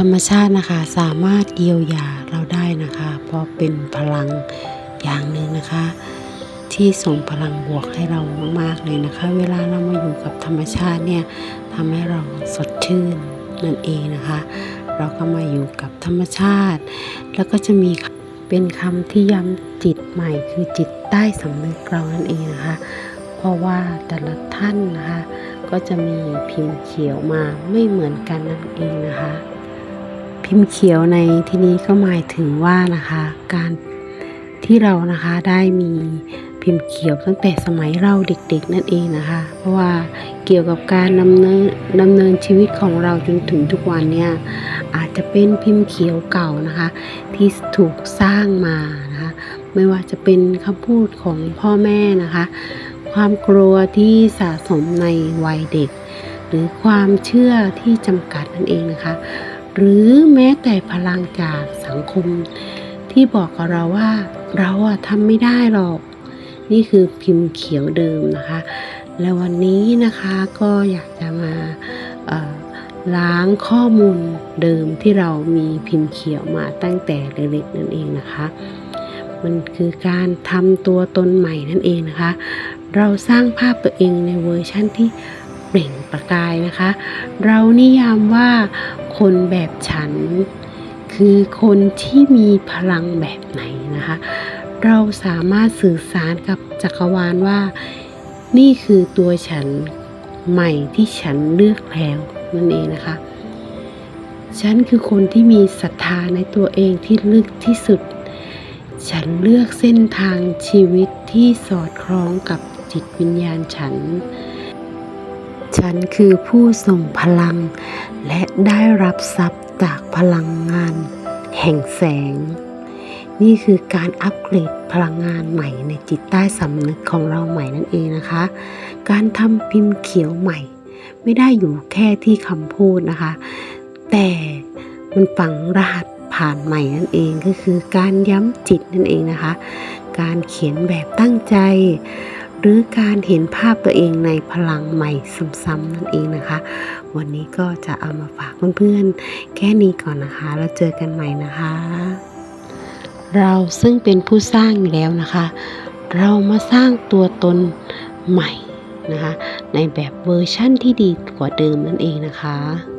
ธรรมชาตินะคะ สามารถเยียวยาเราได้นะคะ เพราะเป็นพลังอย่างหนึ่งนะคะ ที่ส่งพลังบวกให้เรามากๆเลยนะคะ เวลาเรามาอยู่กับธรรมชาติเนี่ยทำให้เราสดชื่นนั่นเองนะคะ เราก็มาอยู่กับธรรมชาติ แล้วก็จะมีเป็นคำที่ย้ำจิตใหม่คือจิตใต้สำนึกเรานั่นเองนะคะ เพราะว่าแต่ละท่านนะคะ ก็จะมีพิมพ์เขียวมาไม่เหมือนกันนั่นเองนะคะ พิมพ์เขียวในที่นี้ก็หมายถึงว่านะคะการที่เรานะคะได้มีพิมพ์เขียวตั้งแต่สมัยเราเด็กๆนั่นเองนะคะ เพราะว่าเกี่ยวกับการดำเนินดำเนินชีวิตของเราจนถึงทุกวันเนี่ยอาจจะเป็นพิมพ์เขียวเก่านะคะ ที่ถูกสร้างมานะคะไม่ว่าจะเป็นคำพูดของพ่อแม่นะคะ ความกลัวที่สะสมในวัยเด็ก หรือความเชื่อที่จำกัดนั่นเองนะคะ หรือแม้แต่พลังจากสังคม ที่บอกกับเราว่าเราอะทำไม่ได้หรอก นี่คือพิมพ์เขียวเดิมนะคะ และวันนี้นะคะก็อยากจะมาล้างข้อมูลเดิมที่เรามีพิมพ์เขียวมาตั้งแต่เล็กๆนั่นเองนะคะ มันคือการทำตัวตนใหม่นั่นเองนะคะ เราสร้างภาพตัวเองในเวอร์ชั่นที่ ล่งประกายนะคะ เรานิยามว่าคนแบบฉัน คือคนที่มีพลังแบบไหนนะคะ เราสามารถสื่อสารกับจักรวาลว่า นี่คือตัวฉันใหม่ที่ฉันเลือกแล้วนั่นเองนะคะ ฉันคือคนที่มีศรัทธาในตัวเองที่ลึกที่สุด ฉันเลือกเส้นทางชีวิตที่สอดคล้องกับจิตวิญญาณฉัน ฉันคือผู้ส่งพลัง และได้รับทรัพย์จากพลังงาน แห่งแสง นี่คือการอัปเกรดพลังงานใหม่ในจิตใต้สำนึกของเราใหม่นั่นเองนะคะ การทำพิมพ์เขียวใหม่ ไม่ได้อยู่แค่ที่คำพูดนะคะ แต่มันฝังรหัสผ่านใหม่นั่นเองก็คือการย้ำจิตนั่นเองนะคะ การเขียนแบบตั้งใจ รือการเห็นภาพตัวเองในพลังใหม่ซ้ำๆนั่นเองนะคะ วันนี้ก็จะเอามาฝากเพื่อนๆ แค่นี้ก่อนนะคะ แล้วเจอกันใหม่นะคะ เราซึ่งเป็นผู้สร้างอยู่แล้วนะคะ เรามาสร้างตัวตนใหม่นะคะ ในแบบเวอร์ชั่นที่ดีกว่าเดิมนั่นเองนะคะ